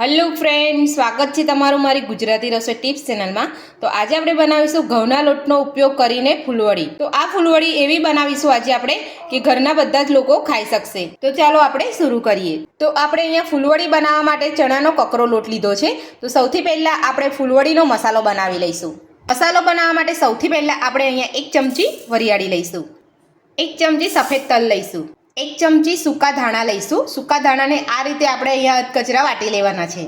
Hello friend સ્વાગત છે તમારું મારી ગુજરાતી રસોઈ ટિપ્સ ચેનલમાં તો આજે આપણે બનાવીશું ઘઉંના લોટનો ઉપયોગ કરીને ફૂલવડી. તો આ ફૂલવડી એવી બનાવીશું આજે આપણે કે ઘરના બધા જ લોકો ખાઈ શકશે. તો ચાલો આપણે શરૂ કરીએ. તો આપણે અહીંયા ફૂલવડી બનાવવા માટે ચણાનો કકરો લોટ લીધો છે. તો સૌથી પહેલાં આપણે ફૂલવડીનો મસાલો બનાવી લઈશું. મસાલો બનાવવા માટે સૌથી પહેલાં આપણે અહીંયા એક ચમચી વરિયાળી લઈશું. એક ચમચી સફેદ તલ લઈશું. એક ચમચી સૂકા ધાણા લઈશું. સૂકા ધાણાને આ રીતે આપણે અહીંયા અધકચરા વાટી લેવાના છે.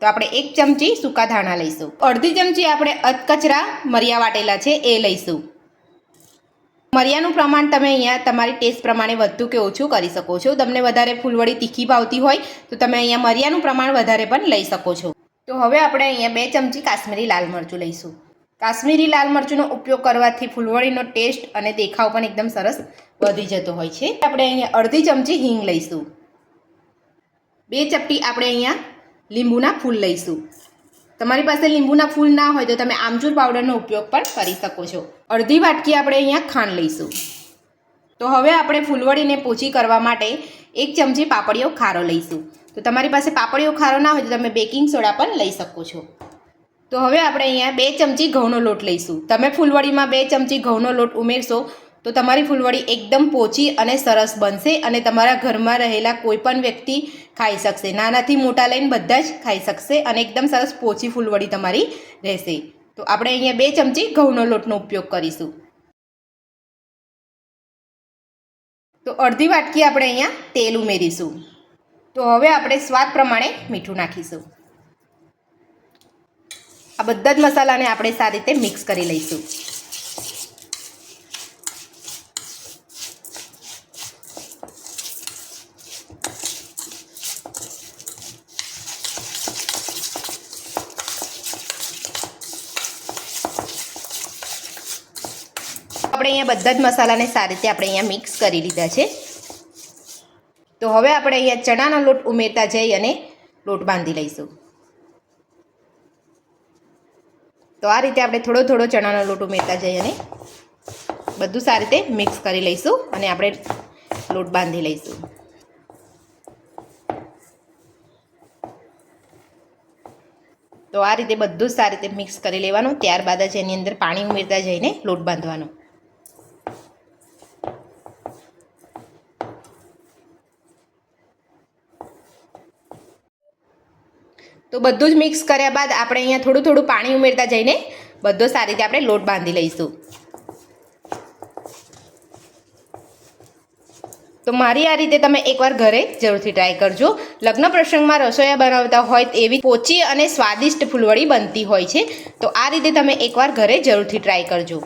તો આપણે એક ચમચી સૂકા ધાણા લઈશું. અડધી ચમચી આપણે અધકચરા મરિયા વાટેલા છે, એ લઈશું. મરિયાનું પ્રમાણ તમે અહીંયા તમારી ટેસ્ટ પ્રમાણે વધતું કે ઓછું કરી શકો છો. તમને વધારે ફૂલવડી તીખી ભાવતી હોય, તો તમે અહીંયા મરિયાનું પ્રમાણ વધારે પણ લઈ શકો છો. તો હવે આપણે અહીંયા બે ચમચી કાશ્મીરી લાલ મરચું લઈશું. કાશ્મીરી લાલ મરચુંનો ઉપયોગ કરવાથી ફૂલવડીનો ટેસ્ટ અને દેખાવ પણ એકદમ સરસ વધી જતો હોય છે. આપણે અહીંયા અડધી ચમચી હિંગ લઈશું. બે ચપટી આપણે અહીંયા લીંબુના ફૂલ લઈશું. તમારી પાસે લીંબુના ફૂલ ના હોય તો તમે આમચૂર પાવડરનો ઉપયોગ પણ કરી શકો છો. અડધી વાટકી આપણે અહીંયા ખાંડ લઈશું. તો હવે આપણે ફૂલવડીને પોચી કરવા માટે એક ચમચી પાપડીઓ ખારો લઈશું. તો તમારી પાસે પાપડીઓ ખારો ના હોય તો તમે બેકિંગ સોડા પણ લઈ શકો છો. તો હવે આપણે અહીંયા બે ચમચી ઘઉંનો લોટ લઈશું. તમે ફૂલવડીમાં બે ચમચી ઘઉંનો લોટ ઉમેરશો તો તમારી ફૂલવડી એકદમ પોચી અને સરસ બનશે અને તમારા ઘરમાં રહેલા કોઈ પણ વ્યક્તિ ખાઈ શકશે. નાનાથી મોટા લઈને બધા જ ખાઈ શકશે અને એકદમ સરસ પોચી ફૂલવડી તમારી રહેશે. તો આપણે અહીંયા બે ચમચી ઘઉંનો લોટનો ઉપયોગ કરીશું. તો અડધી વાટકી આપણે અહીંયા તેલ ઉમેરીશું. તો હવે આપણે સ્વાદ પ્રમાણે મીઠું નાખીશું. આ બધા જ મસાલાને આપણે સારી રીતે મિક્સ કરી લઈશું. આપણે અહીંયા બધા જ મસાલાને સારી રીતે આપણે અહીંયા મિક્સ કરી લીધા છે. તો હવે આપણે અહીંયા ચણાનો લોટ ઉમેરતા જઈ અને લોટ બાંધી લઈશું. તો આ રીતે આપણે થોડો થોડો ચણાનો લોટ ઉમેરતા જઈએ અને બધું સારી રીતે મિક્સ કરી લઈશું અને આપણે લોટ બાંધી લઈશું. તો આ રીતે બધું સારી રીતે મિક્સ કરી લેવાનું. ત્યારબાદ જ એની અંદર પાણી ઉમેરતા જઈને લોટ બાંધવાનો. તો બધું જ મિક્સ કર્યા બાદ આપણે અહીંયા થોડું થોડું પાણી ઉમેરતા જઈને બધો સારી રીતે આપણે લોટ બાંધી લઈશું. તો મારી આ રીતે તમે એકવાર ઘરે જરૂરથી ટ્રાય કરજો. લગ્ન પ્રસંગમાં રસોયા બનાવતા હોય એવી પોચી અને સ્વાદિષ્ટ ફૂલવડી બનતી હોય છે. તો આ રીતે તમે એકવાર ઘરે જરૂરથી ટ્રાય કરજો.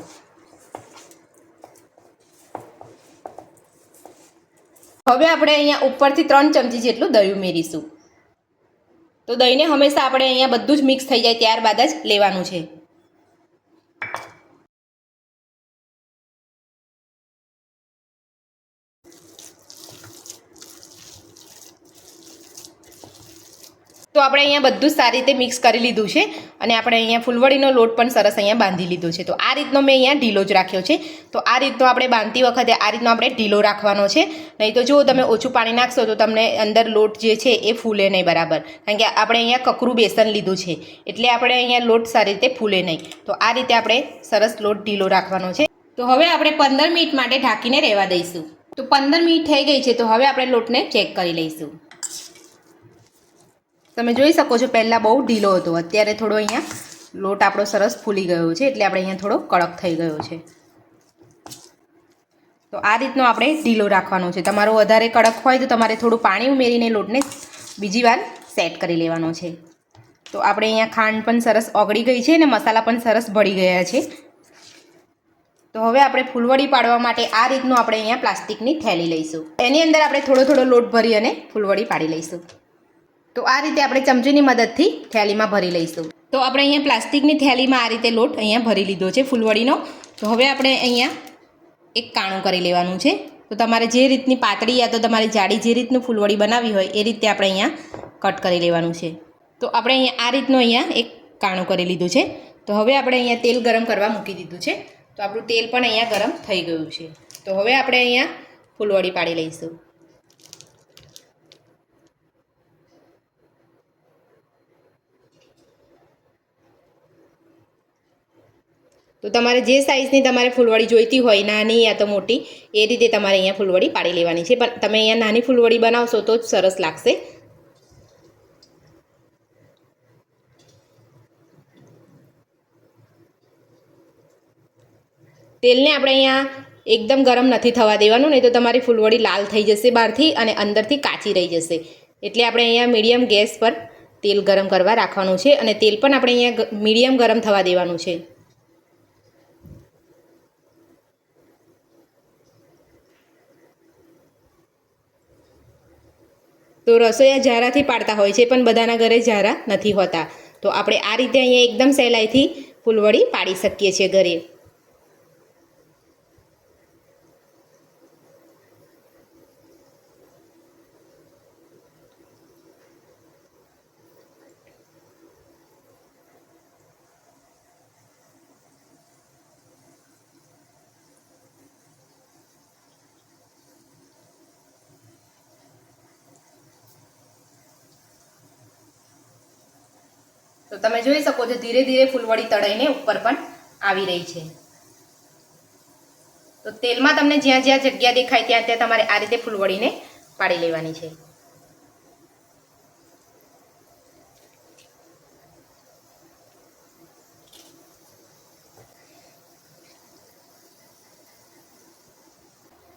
હવે આપણે અહીંયા ઉપરથી ત્રણ ચમચી જેટલું દહીં ઉમેરીશું. તો દહીંને હંમેશા આપણે અહીંયા બધું જ મિક્સ થઈ જાય ત્યારબાદ જ લેવાનું છે. તો આપણે અહીંયા બધું સારી રીતે મિક્સ કરી લીધું છે અને આપણે અહીંયા ફૂલવડીનો લોટ પણ સરસ અહીંયા બાંધી લીધો છે. તો આ રીતનો મેં અહીંયા ઢીલો જ રાખ્યો છે. તો આ રીતનો આપણે બાંધતી વખતે આ રીતનો આપણે ઢીલો રાખવાનો છે. નહીં તો જો તમે ઓછું પાણી નાખશો તો તમને અંદર લોટ જે છે એ ફૂલે નહીં બરાબર. કારણ કે આપણે અહીંયા કકરું બેસન લીધું છે. એટલે આપણે અહીંયા લોટ સારી રીતે ફૂલે નહીં. તો આ રીતે આપણે સરસ લોટ ઢીલો રાખવાનો છે. તો હવે આપણે પંદર મિનિટ માટે ઢાંકીને રહેવા દઈશું. તો પંદર મિનિટ થઈ ગઈ છે તો હવે આપણે લોટને ચેક કરી લઈશું. તમે જોઈ શકો છો, પહેલાં બહુ ઢીલો હતો. અત્યારે થોડો અહીંયા લોટ આપણો સરસ ફૂલી ગયો છે, એટલે આપણે અહીંયા થોડો કડક થઈ ગયો છે. તો આ રીતનો આપણે ઢીલો રાખવાનો છે. તમારો વધારે કડક હોય તો તમારે થોડું પાણી ઉમેરીને લોટને બીજી વાર સેટ કરી લેવાનો છે. તો આપણે અહીંયા ખાંડ પણ સરસ ઓગળી ગઈ છે અને મસાલા પણ સરસ ભળી ગયા છે. તો હવે આપણે ફૂલવડી પાડવા માટે આ રીતનું આપણે અહીંયા પ્લાસ્ટિકની થેલી લઈશું. એની અંદર આપણે થોડો થોડો લોટ ભરી અને ફૂલવડી પાડી લઈશું. તો આ રીતે આપણે ચમચીની મદદથી થેલીમાં ભરી લઈશું. તો આપણે અહીંયા પ્લાસ્ટિકની થેલીમાં આ રીતે લોટ અહીંયા ભરી લીધો છે ફૂલવડીનો. તો હવે આપણે અહીંયા એક કાણું કરી લેવાનું છે. તો તમારે જે રીતની પાતળી યા તો તમારે જાડી જે રીતનું ફૂલવડી બનાવી હોય એ રીતે આપણે અહીંયા કટ કરી લેવાનું છે. તો આપણે અહીંયા આ રીતનું અહીંયા એક કાણું કરી લીધું છે. તો હવે આપણે અહીંયા તેલ ગરમ કરવા મૂકી દીધું છે. તો આપણું તેલ પણ અહીંયા ગરમ થઈ ગયું છે. તો હવે આપણે અહીંયા ફૂલવડી પાડી લઈશું. તો તમારે જે સાઇઝની તમારે ફૂલવડી જોઈતી હોય, નાની યા તો મોટી, એ રીતે તમારે અહીંયા ફૂલવડી પાડી લેવાની છે. પણ તમે અહીંયા નાની ફૂલવડી બનાવશો તો જ સરસ લાગશે. તેલને આપણે અહીંયા એકદમ ગરમ નથી થવા દેવાનું, નહીં તો તમારી ફૂલવડી લાલ થઈ જશે બહારથી અને અંદરથી કાચી રહી જશે. એટલે આપણે અહીંયા મીડિયમ ગેસ પર તેલ ગરમ કરવા રાખવાનું છે અને તેલ પણ આપણે અહીંયા મીડિયમ ગરમ થવા દેવાનું છે. તો રસોઈયા ઝારાથી પાડતા હોય છે, પણ બધાના ઘરે ઝારા નથી હોતા. તો આપણે આ રીતે અહીંયા એકદમ સહેલાઈથી ફૂલવડી પાડી શકીએ છીએ ઘરે. તો તમે જોઈ શકો છો, ધીરે ધીરે ફૂલવડી તળાઈને ઉપર પણ આવી રહી છે. તો તેલમાં તમને જ્યાં જ્યાં જગ્યા દેખાય ત્યાં ત્યાં તમારે આ રીતે ફૂલવડીને પાડી લેવાની છે.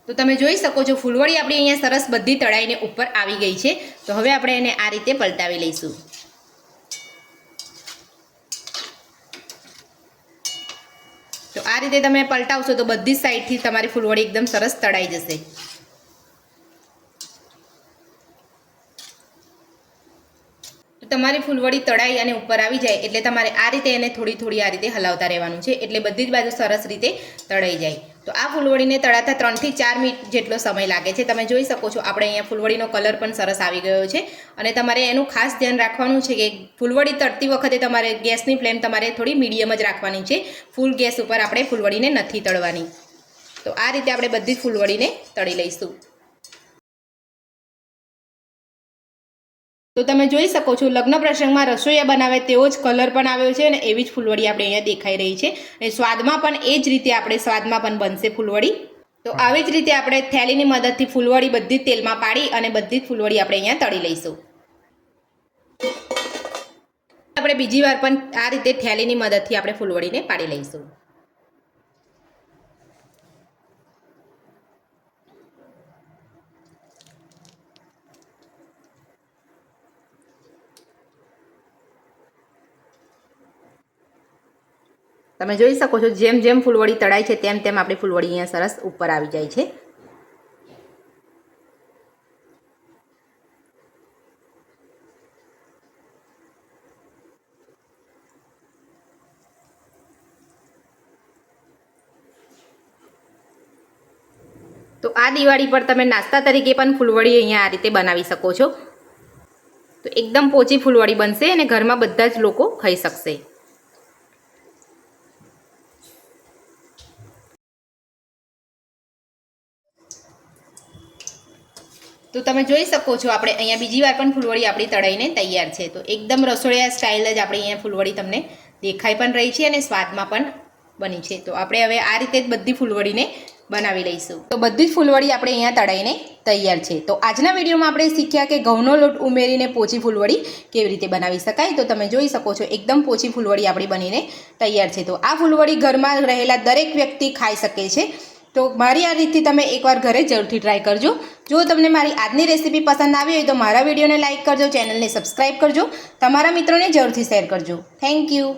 તો તમે જોઈ શકો છો, ફૂલવડી આપણી અહીંયા સરસ બધી તળાઈને ઉપર આવી ગઈ છે. તો હવે આપણે એને આ રીતે પલટાવી લઈશું. તો આ રીતે તમે પલટાવશો તો બધી સાઈડથી તમારી ફૂલવડી એકદમ સરસ તળાઈ જશે. તમારી ફૂલવડી તળાઈ અને ઉપર આવી જાય એટલે તમારે આ રીતે એને થોડી થોડી આ રીતે હલાવતા રહેવાનું છે એટલે બધી જ બાજુ સરસ રીતે તળાઈ જાય. તો આ ફૂલવડીને તળાતા ત્રણથી ચાર મિનિટ જેટલો સમય લાગે છે. તમે જોઈ શકો છો, આપણે અહીંયા ફૂલવડીનો કલર પણ સરસ આવી ગયો છે. અને તમારે એનું ખાસ ધ્યાન રાખવાનું છે કે ફૂલવડી તળતી વખતે તમારે ગેસની ફ્લેમ તમારે થોડી મીડિયમ જ રાખવાની છે. ફૂલ ગેસ ઉપર આપણે ફૂલવડીને નથી તળવાની. તો આ રીતે આપણે બધી ફૂલવડીને તળી લઈશું. તો તમે જોઈ શકો છો લગ્ન પ્રસંગમાં રસોઈયા બનાવે તેવો જ કલર પણ આવ્યો છે અને એવી જ ફૂલવડી આપણે અહીંયા દેખાઈ રહી છે. અને સ્વાદમાં પણ એ જ રીતે આપણે સ્વાદમાં પણ બનશે ફૂલવડી. તો આવી જ રીતે આપણે થેલીની મદદથી ફૂલવડી બધી જ તેલમાં પાડી અને બધી જ ફૂલવડી આપણે અહીંયા તળી લઈશું. આપણે બીજી વાર પણ આ રીતે થેલીની મદદથી આપણે ફૂલવડીને પાડી લઈશું. તમે જોઈ શકો છો, જેમ જેમ ફૂલવડી તળાય છે, તેમ તેમ આપણી ફૂલવડી અહીંયા સરસ ઉપર આવી જાય છે. તો આ દિવાળી પર તમે નાસ્તા તરીકે પણ ફૂલવડી અહીંયા આ રીતે બનાવી શકો છો. તો એકદમ પોચી ફૂલવડી બનશે અને ઘરમાં બધા જ લોકો ખાઈ શકશે. તો તમે જોઈ શકો છો, આપણે અહીંયા બીજી વાર પણ ફૂલવડી આપણી તળાઈને તૈયાર છે. તો એકદમ રસોડિયા સ્ટાઇલ જ આપણે અહીંયા ફૂલવડી તમને દેખાઈ પણ રહી છે અને સ્વાદમાં પણ બની છે. તો આપણે હવે આ રીતે જ બધી ફૂલવડીને બનાવી લઈશું. તો બધી જ ફૂલવડી આપણે અહીંયા તળાઈને તૈયાર છે. તો આજના વિડીયોમાં આપણે શીખ્યા કે ઘઉંનો લોટ ઉમેરીને પોચી ફૂલવડી કેવી રીતે બનાવી શકાય. તો તમે જોઈ શકો છો, એકદમ પોચી ફૂલવડી આપણી બનીને તૈયાર છે. તો આ ફૂલવડી ઘરમાં રહેલા દરેક વ્યક્તિ ખાઈ શકે છે. તો મારી આ રીતથી તમે એકવાર ઘરે જરૂરથી ટ્રાય કરજો. જો તમને મારી આજની રેસીપી પસંદ આવી હોય તો મારા વિડીયોને લાઇક કરજો ચેનલને સબસ્ક્રાઈબ કરજો. તમારા મિત્રોને જરૂરથી શેર કરજો. Thank you